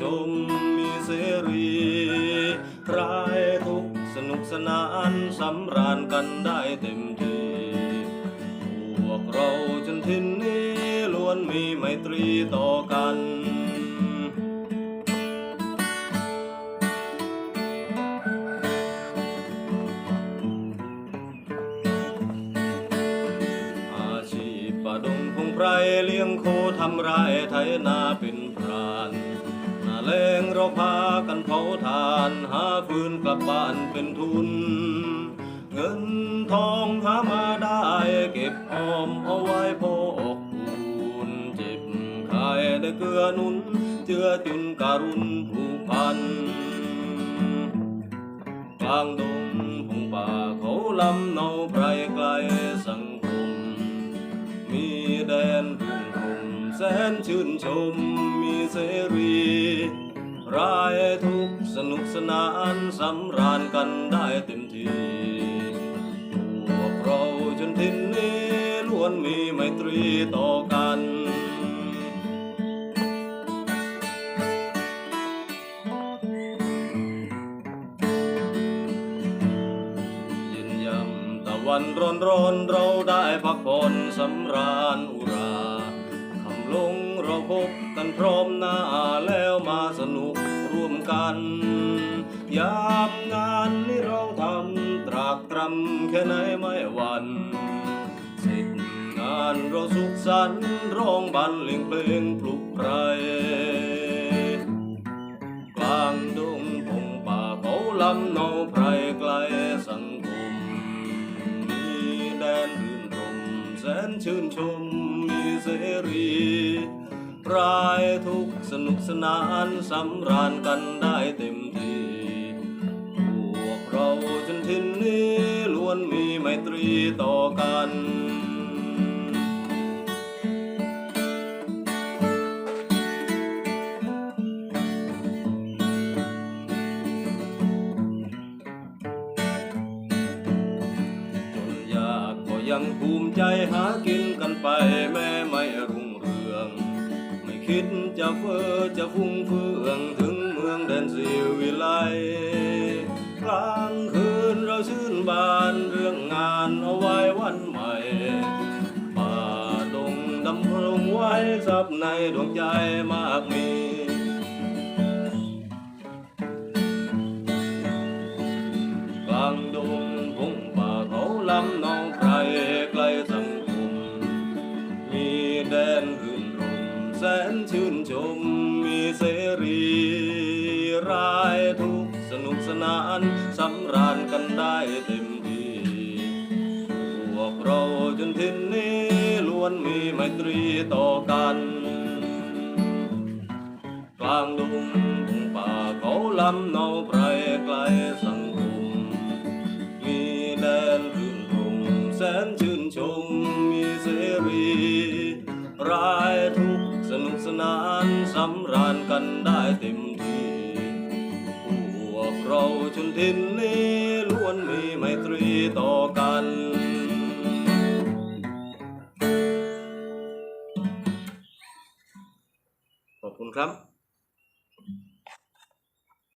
ชมมีเสรีรายทุกสนุกสนานสำราญกันได้เต็มที่ พวกเราจนทินนี้ล้วนมีไมตรีต่อกันอาชีพป่าดงพงไพรเลี้ยงโคทำไรไถนาเป็น เราพากันเผาทานหาฟืนกลับบ้านเป็นทุน เงินทองหามาได้เก็บออมเอาไว้พอกคูณเจ็บขายได้เกลือหนุน เจือจุนการุณผูกพันกลางดงพงป่าเขาลำเนาไพรไกลสังคม มีแดนรื่นรมแสนชื่นชมมีเสรี รายทุกสนุกสนานสำราญกันได้เต็มที่พวกเราจนทินนี้ล้วนมีไมตรีต่อกันย็นยำตะวันร้อนร้อนเราได้พักผ่อนสำราญอุราคำลงเราพบกันพร้อมหน้าแล้วมาสนุก กัน ยามงานนี้เราทำตรากตรำแค่ไหนไม่หวันเสร็จงานเราสุขสันต์ร้องบรรเลงเพลงปลุกไพรกลางดงพงป่าเขาลำเนาไพรไกลสังคมมีแดนรื่นรมแสนชื่นชมมีเสรี รายทุกสนุกสนานสำราญกันได้เต็มที่ พวกเราจนทินนี้ล้วนมีไมตรีต่อกันจนยากก็ยังภูมิใจหากินกันไปแม้ไม่ คิดจะเฟ้อจะฟุ้งเฟืองถึงเมืองแดนสิวิไลกลางคืนเราชื่นบานเรื่องงานเอาไว้วันใหม่ป่าดงดำรงไว้ซับในดวงใจมากมีกลางดงพงป่าเขาลำนาไพรไสนุกสนานสำราญกันได้เต็มที่ พวกเราจนทินนี้ล้วนมีไมตรีต่อกัน กลางดงพงป่าเขาลำเนาไพรไกลสังคม มีแดนรื่นรมแสนชื่นชมมีเสรีรายทุกสนุกสนานสำราญกันได้เต็ม ชนทินนี้ล้วนมีไมตรีต่อกันขอบคุณครับ